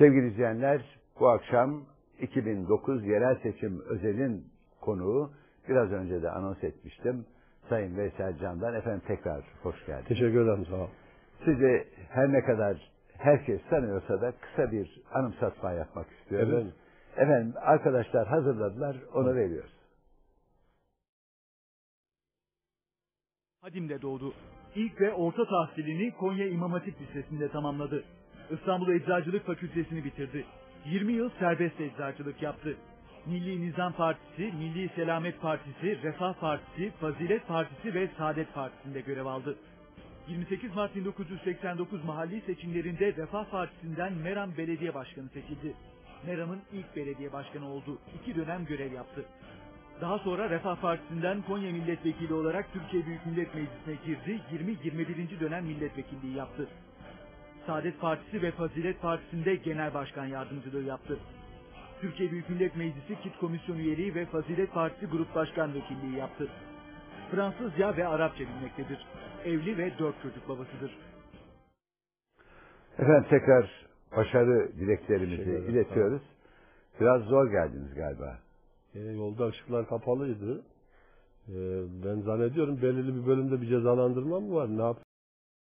Sevgili izleyenler, bu akşam 2009 yerel seçim özelin konuğu biraz önce de anons etmiştim. Sayın Veysel Can'dan efendim tekrar hoş geldiniz. Teşekkür ederim sağ ol. Sizi her ne kadar herkes tanıyorsa da kısa bir anımsatma yapmak istiyoruz. Efendim? Efendim arkadaşlar hazırladılar onu veriyoruz. Hadim'de doğdu. İlk ve orta tahsilini Konya İmam Hatip Lisesi'nde tamamladı. İstanbul Eczacılık Fakültesini bitirdi. 20 yıl serbest eczacılık yaptı. Milli Nizam Partisi, Milli Selamet Partisi, Refah Partisi, Fazilet Partisi ve Saadet Partisi'nde görev aldı. 28 Mart 1989 mahalli seçimlerinde Refah Partisi'nden Meram Belediye Başkanı seçildi. Meram'ın ilk belediye başkanı oldu. İki dönem görev yaptı. Daha sonra Refah Partisi'nden Konya Milletvekili olarak Türkiye Büyük Millet Meclisi'ne girdi. 20-21. dönem milletvekilliği yaptı. Saadet Partisi ve Fazilet Partisi'nde genel başkan yardımcılığı yaptı. Türkiye Büyük Millet Meclisi Kit Komisyonu üyeliği ve Fazilet Partisi Grup Başkan Vekilliği yaptı. Fransızca ve Arapça bilmektedir. Evli ve dört çocuk babasıdır. Efendim tekrar başarı dileklerimizi iletiyoruz. Biraz zor geldiniz galiba. E, yolda ışıklar kapalıydı. E, ben zannediyorum belirli bir bölümde bir cezalandırma mı var? Ne yap